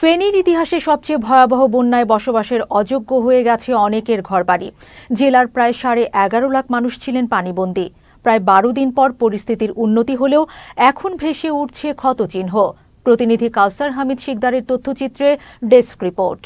ফেনীর ইতিহাসে সবচেয়ে ভয়াবহ বন্যায় বসবাসের অযোগ্য হয়ে গেছে অনেকের ঘরবাড়ি। জেলার প্রায় সাড়ে এগারো লাখ মানুষ ছিলেন পানিবন্দী। প্রায় বারো দিন পর পরিস্থিতির উন্নতি হলেও এখন ভেসে উঠছে ক্ষতচিহ্ন। প্রতিনিধি কাউসার হামিদ শিকদারের তথ্যচিত্রে ডেস্ক রিপোর্ট।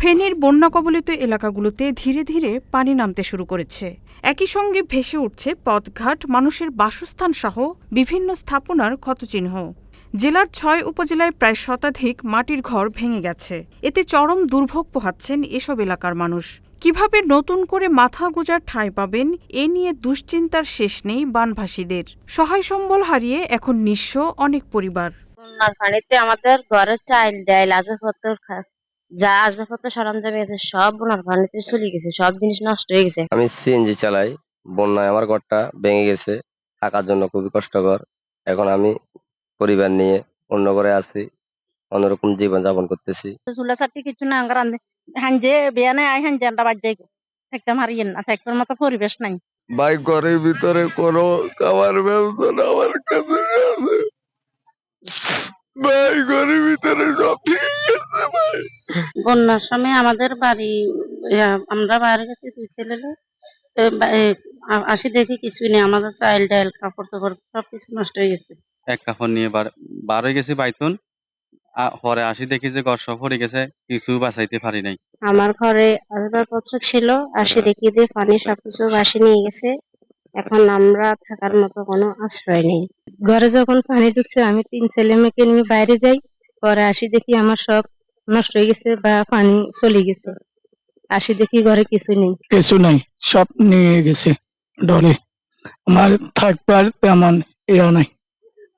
ফেনীর বন্যা কবলিত এলাকাগুলোতে ধীরে ধীরে পানি নামতে শুরু করেছে। একই সঙ্গে ভেসে উঠছে পথঘাট, মানুষের বাসস্থান সহ বিভিন্ন স্থাপনার ক্ষতচিহ্ন। জেলার ছয় উপজেলায় প্রায় শতাধিক মাটির ঘর ভেঙে গেছে। এতে চরম দুর্ভোগ পোহাচ্ছেন এসব এলাকার মানুষ। কীভাবে নতুন করে মাথা গোজার ঠাঁই পাবেন, এ নিয়ে দুশ্চিন্তার শেষ নেই বানভাসীদের। সহায় সম্বল হারিয়ে এখন নিঃস্ব অনেক পরিবার। আমাদের ঘরের চাইল যা আসবাবপত্র সরঞ্জাম আছে সব বন্যার পানিতে চলে গেছে সব জিনিস নষ্ট হয়ে গেছে। আমি সিএনজি চালাই বন্যায় আমার ঘরটা ভেঙে গেছে থাকার জন্য খুবই কষ্টকর। এখন আমি পরিবার নিয়ে অন্য ঘরে আছি অন্যরকম জীবন যাপন করতেছি। চুলা চাটি কিছু না আঙ্গার হাঞ্জে বিয়ানে আই হাঞ্জে আন্ডা বাজ্যাই থাকতে মারিয়েন না থাকবার মতো পরিবেশ নাই। ভাই ঘরের ভিতরে কোনো খাবার ব্যবস্থা না আমার কাছে আছে। ভাই ঘরের ভিতরে সব বন্যার সময় আমাদের বাড়ি আমরা বাইরে গেছি দুই ছেলে আসি দেখি কিছুই নেই। আমাদের চাইল ডাইল কাপড় টাপড় সব কিছু নষ্ট হয়ে গেছে। এক কাপড় নিয়ে বার হয়ে গেছি বাইতুন। পরে আসি দেখি যে গর সব পড়ে গেছে কিছু বাঁচাইতে পারি নাই। আমার ঘরে আসবাবপত্র ছিল আসি দেখি যে পানি সবকিছু বাসি নিয়ে গেছে। এখন আমরা থাকার মতো কোনো আশ্রয় নেই। ঘরে যখন পানি ঢুকছে আমি তিন ছেলে মেয়েকে নিয়ে বাইরে যাই। পরে আসি দেখি আমার সব নষ্ট হয়ে গেছে বা পানি চলে গেছে। আসি দেখি ঘরে কিছু নেই। কিছু নাই সব নিয়ে গেছে ডরে। আমার থাকবার তেমন ইয়া নাই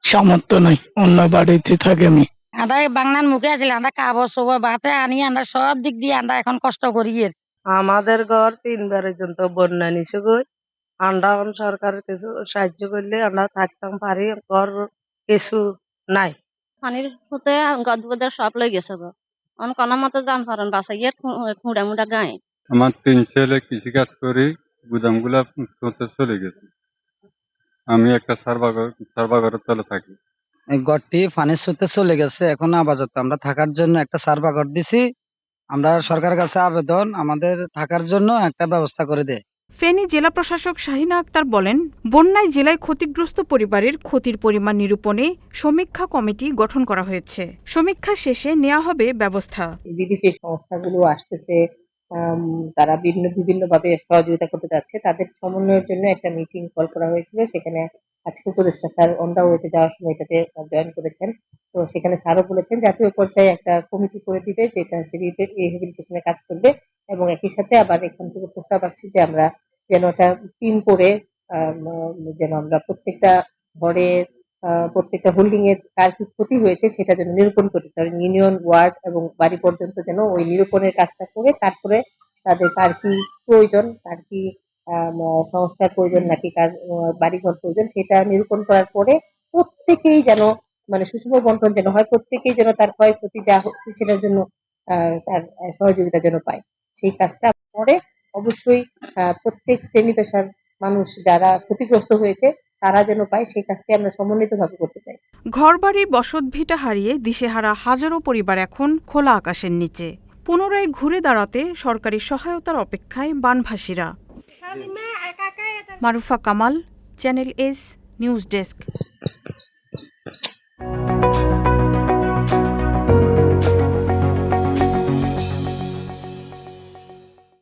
সামর্থ্য নাই অন্য বাড়িতে থাকে আমি। আমরা বাংলার মুখে আছিল আমরা কাবর সবর বাতে আনি আমরা সব দিক দিয়ে আমরা এখন কষ্ট করি আমাদের ঘর তিনবারের জন্য বন্যা নিচে গই আমরা এখন সরকারের কিছু সাহায্য করলে আমরা থাকতাম পারি ঘর কিছু নাই। পানির হতে গদবদের সব লই গেছে গো। অন কোনো মতো জান পারেন বাসাইয়ের খুঁড়া মুড়া গায়ে। আমার তিন ছেলে কৃষি কাজ করি গুদামগুলা চলতে চলে গেছে। আমি একটা সার্ভাগর সার্ভাগরের তলে থাকি। এই ঘরটি পানির সুতে চলে গেছে এখন আপাতত। আমরা থাকার জন্য একটা সার্ভাগর দিছি। আমরা সরকার কাছে আবেদন আমাদের থাকার জন্য একটা ব্যবস্থা করে দেয় ফেনী জেলা প্রশাসক শাহিনা আক্তার বলেন, বন্যায় জেলায় ক্ষতিগ্রস্ত পরিবারের ক্ষতির পরিমাণ নিরূপণে সমীক্ষা কমিটি গঠন করা হয়েছে। সমীক্ষা শেষে নেওয়া হবে ব্যবস্থা। বিদেশি সংস্থাগুলো আসতেছে তারা বিভিন্ন বিভিন্ন ভাবে সহযোগিতা করতে যাচ্ছে, তাদের সমন্বয়ের জন্য একটা মিটিং কল করা হয়েছিল, সেখানে আজকে উপদেষ্টা স্যার অন ওয়েতে যাওয়ার সময় এটাতে জয়েন করেছেন। তো সেখানে স্যারও বলেছেন, জাতীয় পর্যায়ে একটা কমিটি করে দিবে যেটা হচ্ছে রিহেবিলিটেশনে কাজ করবে এবং একই সাথে আবার এখান থেকে প্রস্তাব আসছে যে আমরা যেন একটা টিম করে যেন আমরা প্রত্যেকটা ঘরে প্রত্যেকটা হোল্ডিং এর কার কি ক্ষতি হয়েছে সেটা যেন নিরূপণ করতে পারে ইউনিয়ন ওয়ার্ড এবং বাড়ি পর্যন্ত যেন ওই নিরূপণের কাজটা করে, তারপরে তাদের কার কি প্রয়োজন, কার কি সংস্কার প্রয়োজন নাকি কার বাড়িঘর প্রয়োজন সেটা নিরূপণ করার পরে প্রত্যেকেই যেন মানে সুষম বন্টন যেন হয়, প্রত্যেকেই যেন তার ক্ষয়ক্ষতি যা হচ্ছে সেটার জন্য তার সহযোগিতা যেন পায়। সেই কাজটা পরে অবশ্যই আহ, প্রত্যেক শ্রেণি পেশার মানুষ যারা ক্ষতিগ্রস্ত হয়েছে তারা যেন পায় সেই কাজটি আমরা সমন্বিতভাবে করতে চাই। ঘরবাড়ি বসতভিটা হারিয়ে দিশেহারা হাজারো পরিবার এখন খোলা আকাশের নিচে। পুনরায় ঘুরে দাঁড়াতে সরকারি সহায়তার অপেক্ষায় বানভাসীরা। Marufa Kamal channel S news desk.